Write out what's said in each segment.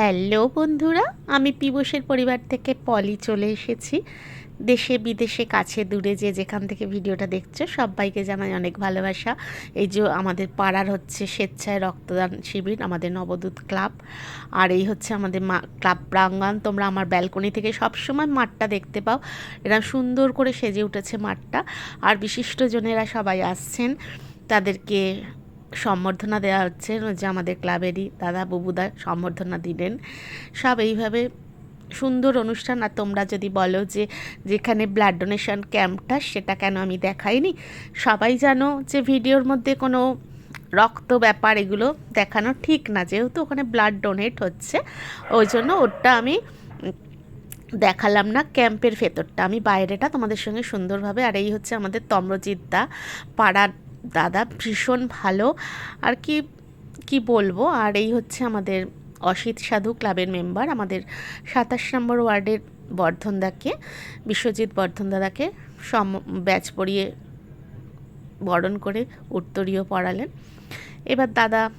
Hello বন্ধুরা, আমি পিবসের পরিবার থেকে পলি চলে এসেছি। দেশে বিদেশে কাছে দূরে যে যেখান থেকে ভিডিওটা দেখছ, সবাইকে জানাই অনেক ভালোবাসা। এই যে আমাদের পাড়ার হচ্ছে স্বেচ্ছায় রক্তদান শিবির, আমাদের নবদূত ক্লাব। আর এই হচ্ছে আমাদের মা, ক্লাব প্রাঙ্গণ। তোমরা আমার ব্যালকনি থেকে সবসময় মাঠটা দেখতে পাও। এরা সুন্দর করে সেজে উঠেছে মাঠটা। আর বিশিষ্টজনেরা সবাই আসছেন। তাদেরকে সম্বর্ধনা দেওয়া হচ্ছে যে আমাদের ক্লাবেরই দাদা বুবুদা সম্বর্ধনা দিলেন। সব এইভাবে সুন্দর অনুষ্ঠান। আর তোমরা যদি বলো যে যেখানে ব্লাড ডোনেশন ক্যাম্পটা সেটা কেন আমি দেখাইনি? সবাই জানো যে ভিডিওর মধ্যে কোনো রক্ত ব্যাপার এগুলো দেখানো ঠিক না। যেহেতু ওখানে ব্লাড ডোনেট হচ্ছে, ওই জন্য ওটা আমি দেখালাম না ক্যাম্পের ভেতরটা। আমি বাইরেটা তোমাদের সঙ্গে সুন্দরভাবে, আর এই হচ্ছে আমাদের তম্রজিৎ দা পাড়ার দাদা ভীষণ ভালো। আর কি কি বলব? আর এই হচ্ছে আমাদের অসিত সাধু ক্লাবের মেম্বার, আমাদের সাতাশ নম্বর ওয়ার্ডের বর্ধনদাকে বিশ্বজিৎ বর্ধন দাদাকে সম, ব্যাচ পরিয়ে বরণ করে উত্তরীয় পড়ালেন। এবার দাদা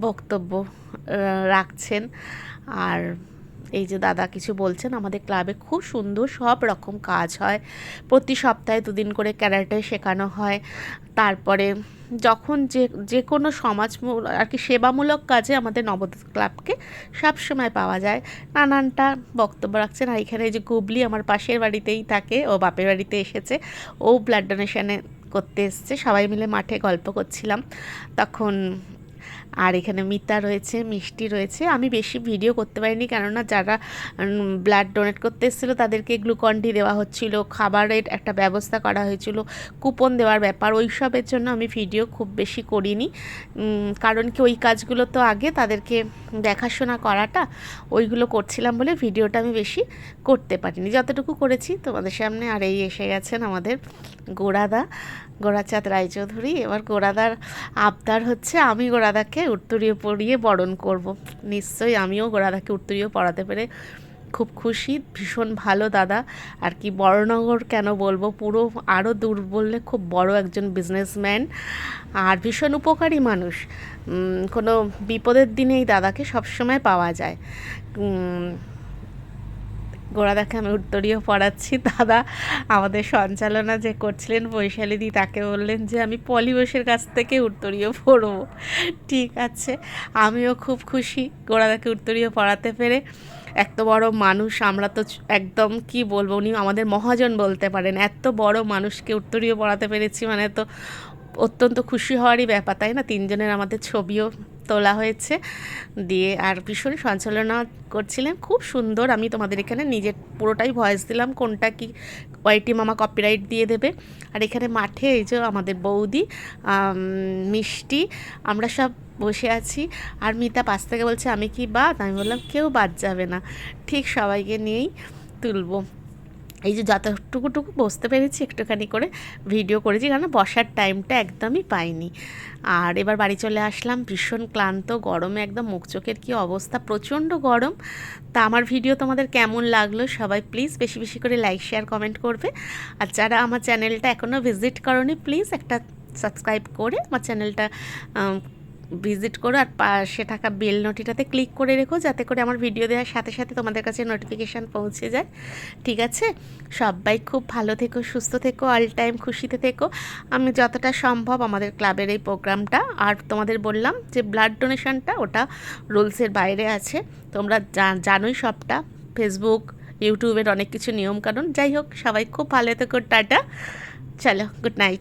বক্তব্য রাখছেন। আর এই যে দাদা কিছু বলছেন, আমাদের ক্লাবে খুব সুন্দর সব রকম কাজ হয়। প্রতি সপ্তাহে দুদিন করে ক্যারাটে শেখানো হয়। তারপরে যখন যে যে কোনো সমাজ আর কি সেবামূলক কাজে আমাদের নবদ্বীপ ক্লাবকে সবসময় পাওয়া যায়। নানানটা বক্তব্য রাখছেন, আর এখানে যে গুবলি আমার পাশের বাড়িতেই থাকে, ও বাপের বাড়িতে এসেছে। ও ব্লাড ডোনেশনে করতে এসছে। সবাই মিলে মাঠে গল্প করছিলাম। তখন আর এখানে মিতা রয়েছে, মিষ্টি রয়েছে। আমি বেশি ভিডিও করতে পারিনি কেননা যারা ব্লাড ডোনেট করতে এসেছিল তাদেরকে গ্লুকন ডি দেওয়া হচ্ছিল, খাবারের একটা ব্যবস্থা করা হয়েছিল কুপন দেওয়ার ব্যাপার, ওই সবের জন্য আমি ভিডিও খুব বেশি করিনি। কারণ কি ওই কাজগুলো তো আগে তাদেরকে দেখাশোনা করাটা, ওইগুলো করছিলাম বলে ভিডিওটা আমি বেশি করতে পারিনি। যতটুকু করেছি তোমাদের সামনে, আর এই এসে গেছেন আমাদের গোড়াদা, গোড়াচাঁদ রায়চৌধুরী। এবার গোড়াদার আবদার হচ্ছে, আমি গোড়াদাকে উত্তরীয় পড়িয়ে বরণ করব। নিশ্চয়ই আমিও গোড়াদাকে উত্তরীয় পড়াতে পেরে খুব খুশি। ভীষণ ভালো, দাদা। আর কি বড়নগর কেন বলব? পুরো আরও দূর বললে খুব বড় একজন বিজনেসম্যান আর ভীষণ উপকারী মানুষ। কোনো বিপদের দিনেই দাদাকে সবসময় পাওয়া যায়। গোড়াদাকে আমি উত্তরীয় পড়াচ্ছি। দাদা আমাদের সঞ্চালনা যে করছিলেন বৈশালীদি তাকে বললেন যে, আমি পলিবেশের কাছ থেকে উত্তরীয় পড়ব। ঠিক আছে, আমিও খুব খুশি গোড়াদাকে উত্তরীয় পড়াতে পেরে। এত বড় মানুষ, আমরা তো একদম কি বলব, উনি আমাদের মহাজন বলতে পারেন। এত বড় মানুষকে উত্তরীয় পড়াতে পেরেছি মানে তো অত্যন্ত খুশি হওয়ারই ব্যাপার, তাই না? তিনজনের আমাদের ছবিও তোলা হয়েছে। দিয়ে আর ভীষণ সঞ্চালনা করছিলেন। খুব সুন্দর, আমি তোমাদের এখানে নিজের পুরোটাই ভয়েস দিলাম, কোনটা কি ওয়াইটি মামা কপিরাইট দিয়ে দেবে। আর এখানে মাঠে এই যে আমাদের বৌদি মিষ্টি, আমরা সব বসে আছি। আর মিতা পাশ থেকে বলছে, আমি কি বাদ? আমি বললাম, কেউ বাদ যাবে না। ঠিক সবাইকে নিয়েই তুলবো। এই যে যতটুকুটুকু বসতে পেরেছি একটুখানি করে ভিডিও করেছি কারণ বসার টাইমটা একদমই পাইনি। আর এবার বাড়ি চলে আসলাম, ভীষণ ক্লান্ত, গরমে একদম মুখ চোখের কী অবস্থা, প্রচণ্ড গরম। তা আমার ভিডিও তোমাদের কেমন লাগল সবাই প্লিজ বেশি বেশি করে লাইক শেয়ার কমেন্ট করবে। আর যারা আমার চ্যানেলটা এখনও ভিজিট করনি প্লিজ একটা সাবস্ক্রাইব করে আমার চ্যানেলটা ভিজিট করো আর পাশে থাকা বেল নোটিটাতে ক্লিক করে রেখো যাতে করে আমার ভিডিও দেওয়ার সাথে সাথে তোমাদের কাছে নোটিফিকেশান পৌঁছে যায়। ঠিক আছে? সবাই খুব ভালো থেকো, সুস্থ থেকো অল টাইম খুশিতে থেকো। আমি যতটা সম্ভব আমাদের ক্লাবের এই প্রোগ্রামটা আর তোমাদের বললাম যে ব্লাড ডোনেশনটা ওটা রুলসের বাইরে আছে। তোমরা জানোই সবটা। ফেসবুক ইউটিউবের অনেক কিছু নিয়মকানুন। যাই হোক, সবাই খুব ভালো থেকো, টাটা। চলো গুড নাইট